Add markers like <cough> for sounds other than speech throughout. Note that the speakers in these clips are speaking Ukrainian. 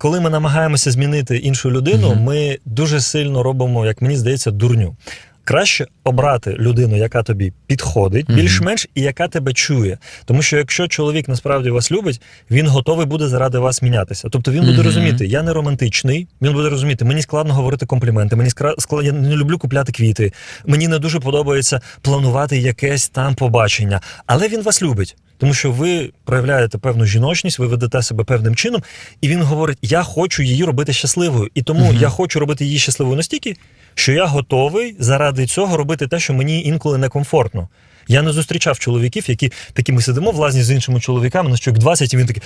коли ми намагаємося змінити іншу людину, Мгм. ми дуже сильно робимо, як мені здається, дурню. Краще обрати людину, яка тобі підходить, Мгм. більш-менш, і яка тебе чує. Тому що якщо чоловік насправді вас любить, він готовий буде заради вас мінятися. Тобто він буде розуміти, я не романтичний. Він буде розуміти, мені складно говорити компліменти, мені скра- я не люблю купляти квіти. Мені не дуже подобається планувати якесь там побачення, але він вас любить. Тому що ви проявляєте певну жіночність, ви ведете себе певним чином, і він говорить: Я хочу її робити щасливою. І тому Мгм. я хочу робити її щасливою настільки, що я готовий заради цього робити те, що мені інколи некомфортно. Я не зустрічав чоловіків, які такі ми сидимо в лазні з іншими чоловіками, на чоловік 20, і він такий: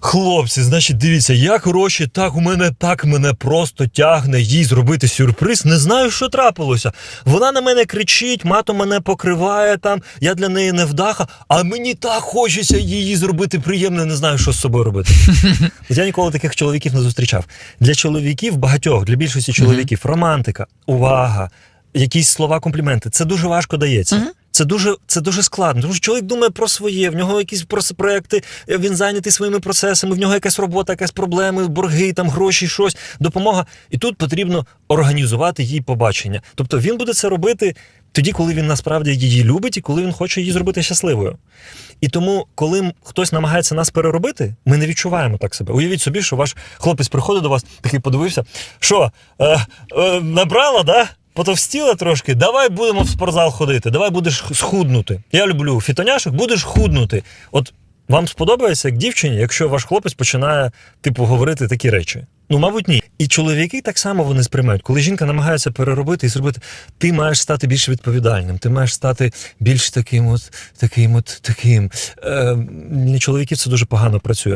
хлопці, значить, дивіться, я коротше, так у мене так мене просто тягне їй зробити сюрприз. Не знаю, що трапилося. Вона на мене кричить, мато мене покриває там, я для неї невдаха, а мені так хочеться її зробити приємно, не знаю, що з собою робити. <laughs> Я ніколи таких чоловіків не зустрічав. Для чоловіків багатьох, для більшості чоловіків, романтика, увага, якісь слова, компліменти. Це дуже важко дається. Це дуже, це дуже складно. Тому що чоловік думає про своє, в нього якісь проекти, е, він зайнятий своїми процесами, в нього якась робота, якась проблеми, борги, там гроші, щось, допомога. І тут потрібно організувати їй побачення. Тобто він буде це робити тоді, коли він насправді її любить і коли він хоче її зробити щасливою. І тому, коли хтось намагається нас переробити, ми не відчуваємо так себе. Уявіть собі, що ваш хлопець приходить до вас, такий подивився. Що, е, е, набрала, да? Потовстіла трошки, давай будемо в спортзал ходити, давай будеш схуднути. Я люблю фітоняшок, будеш худнути. От вам сподобається як дівчині, якщо ваш хлопець починає, типу, говорити такі речі? Ну, мабуть, ні. І чоловіки так само вони сприймають. Коли жінка намагається переробити і зробити, ти маєш стати більш відповідальним, ти маєш стати більш таким, от таким, от таким. Е, для чоловіків це дуже погано працює.